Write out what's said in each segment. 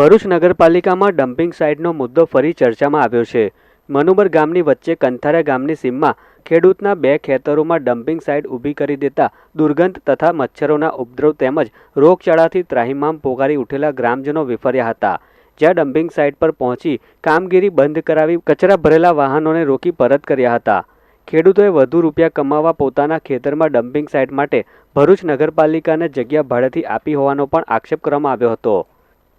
ભરૂચ નગરપાલિકામાં ડમ્પિંગ સાઇટનો મુદ્દો ફરી ચર્ચામાં આવ્યો છે. મનુબર ગામની વચ્ચે કંથારા ગામની સીમમાં ખેડૂતના બે ખેતરોમાં ડમ્પિંગ સાઇટ ઊભી કરી દેતા દુર્ગંધ તથા મચ્છરોના ઉપદ્રવ તેમજ રોગચાળાથી ત્રાહિમામ પોકારી ઉઠેલા ગ્રામજનો વિફર્યા હતા. જ્યાં ડમ્પિંગ સાઇટ પર પહોંચી કામગીરી બંધ કરાવી કચરા ભરેલા વાહનોને રોકી પરત કર્યા હતા. ખેડૂતોએ વધુ રૂપિયા કમાવા પોતાના ખેતરમાં ડમ્પિંગ સાઇટ માટે ભરૂચ નગરપાલિકાને જગ્યા ભાડેથી આપી હોવાનો પણ આક્ષેપ કરવામાં આવ્યો હતો.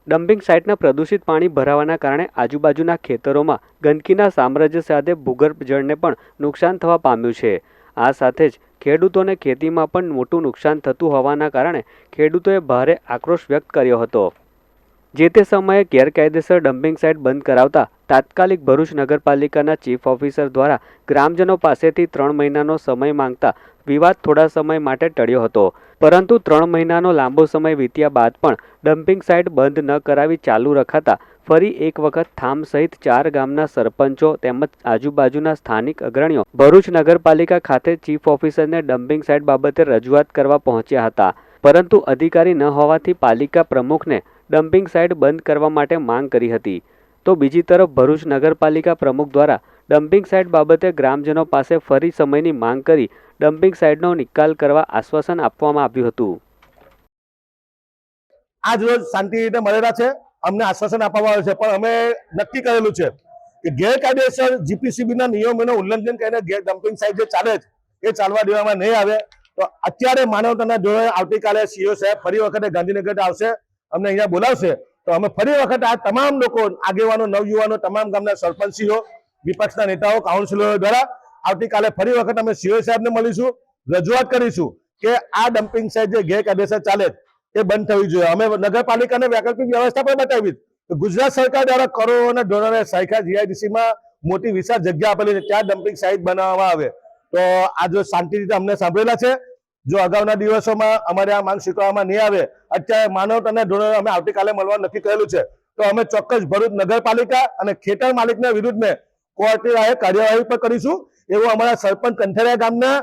ડમ્પિંગ સાઇટના પ્રદૂષિત પાણી ભરાવાના કારણે આજુબાજુના ખેતરોમાં ગંદકીના સામ્રાજ્ય સાથે ભૂગર્ભ જળને પણ નુકસાન થવા પામ્યું છે. આ સાથે જ ખેડૂતોને ખેતીમાં પણ મોટું નુકસાન થતું હોવાના કારણે ખેડૂતોએ ભારે આક્રોશ વ્યક્ત કર્યો હતો. જે તે સમયે ગેરકાયદેસર ડમ્પિંગ સાઇટ બંધ કરાવતા તાત્કાલિક ભરૂચ નગરપાલિકાના ચીફ ઓફિસર દ્વારા ગ્રામજનો પાસેથી ત્રણ મહિનાનો સમય માંગતા વિવાદ થોડા સમય માટે ટળ્યો હતો. પરંતુ ત્રણ મહિનાનો લાંબો સમય વીત્યા બાદ પણ ડમ્પિંગ સાઇટ બંધ ન કરાવી ચાલુ રખાતા ફરી એક વખત થામ સહિત ચાર ગામના સરપંચો તેમજ આજુબાજુના સ્થાનિક અગ્રણીઓ ભરૂચ નગરપાલિકા ખાતે ચીફ ઓફિસરને ડમ્પિંગ સાઇટ બાબતે રજૂઆત કરવા પહોંચ્યા હતા. પરંતુ અધિકારી ન હોવાથી પાલિકા પ્રમુખને ડમ્પિંગ સાઇટ બંધ કરવા માટે માંગ કરી હતી. તો બીજી તરફ ભરૂચ નગરપાલિકા પ્રમુખ દ્વારા ડમ્પિંગ સાઇટ બાબતે ગ્રામજનો પાસે ફરી સમયની માંગ કરી ડમ્પિંગ સાઇટનો નિકાલ કરવા આશ્વાસન આપવામાં આવ્યું હતું. આજ રોજ શાંતિ રીતે મળેલા છે. અમને આશ્વાસન આપવામાં આવે છે. પણ અમે નક્કી કરેલું છે કે ગેરકાયદેસર જીપીસીબી ના નિયમોનું ઉલ્લંઘન કરીને ગેર ડમ્પિંગ સાઇટ જે ચાલે છે, એ ચાલવા દેવામાં નહીં આવે. તો અત્યારે માનવતાના ધોરણે આવતીકાલે સીઓ સાહેબ ફરી વખતે ગાંધીનગર આવશે. અમને અહીંયા બોલાવશે તો અમે ફરી વખત આ તમામ લોકો, આગેવાનો, નવયુવાનો, તમામ ગામના સરપંચીઓ, વિપક્ષના નેતાઓ કાઉન્સિલરો દ્વારા આવતીકાલે ફરી વખત અમે સીઓ સાહેબને મળીશું, રજૂઆત કરીશું કે આ ડમ્પિંગ સાઇટ જે ગેરકાયદેસર ચાલે એ બંધ થવી જોઈએ. અમે નગરપાલિકાને વૈકલ્પિક વ્યવસ્થા પણ બતાવી ગુજરાત સરકાર દ્વારા કરોડોના ડોલરે સાયખા જીઆઈડીસીમાં મોટી વિશાળ જગ્યા આપેલી છે. ત્યાં ડમ્પિંગ સાઇટ બનાવવામાં આવે. તો આ જો શાંતિ રીતે અમને સાંભળેલા છે જો અગાઉના દિવસોમાં અમારે આ માંગ સ્વીકારવામાં નહીં આવે, અત્યારે માનવ અને ધોરણ અમે આવતીકાલે મળવા નક્કી કરેલું છે. તો અમે ચોક્કસ ભરૂચ નગરપાલિકા અને ખેતર માલિકના વિરુદ્ધને કોર્ટની રાહે કાર્યવાહી પણ કરીશું. એવું અમારા સરપંચ કંઠેરિયા ગામના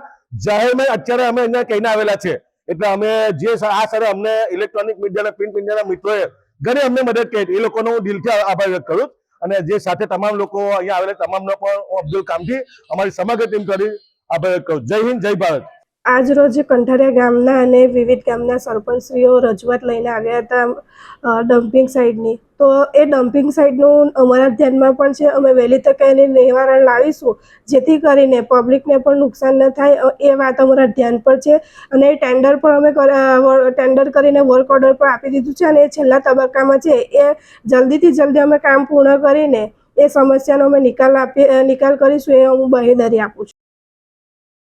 જાહેરમાં અત્યારે અમે અહીંયા કહીને આવેલા છે. એટલે અમે જે આ સર અમને ઇલેક્ટ્રોનિક મીડિયાના, પ્રિન્ટ મીડિયાના મિત્રોએ ઘણી અમને મદદ કરી એ લોકોનો હું દિલથી આભાર વ્યક્ત કરું અને જે સાથે તમામ લોકો અહીંયા આવેલા, તમામનો પણ અબ્દુલ કામથી અમારી સમગ્ર ટીમ કરી આભાર વ્યક્ત કરું જય હિન્દ, જય ભારત. આજ રોજ કંઠારિયા ગામના અને વિવિધ ગામના સરપંચશ્રીઓ રજૂઆત લઈને આવ્યા હતા ડમ્પિંગ સાઇટની તો એ ડમ્પિંગ સાઇટનું અમારા ધ્યાનમાં પણ છે, અમે વહેલી તકે એની નિવારણ લાવીશું, જેથી કરીને પબ્લિકને પણ નુકસાન ન થાય એ વાત અમારા ધ્યાન પર છે. અને એ ટેન્ડર પણ અમે ટેન્ડર કરીને વર્ક ઓર્ડર પણ આપી દીધું છે અને એ છેલ્લા તબક્કામાં છે, એ જલ્દીથી જલ્દી અમે કામ પૂર્ણ કરીને એ સમસ્યાનો અમે નિકાલ આપી નિકાલ કરીશું, એ હું બહેદરી આપું છું.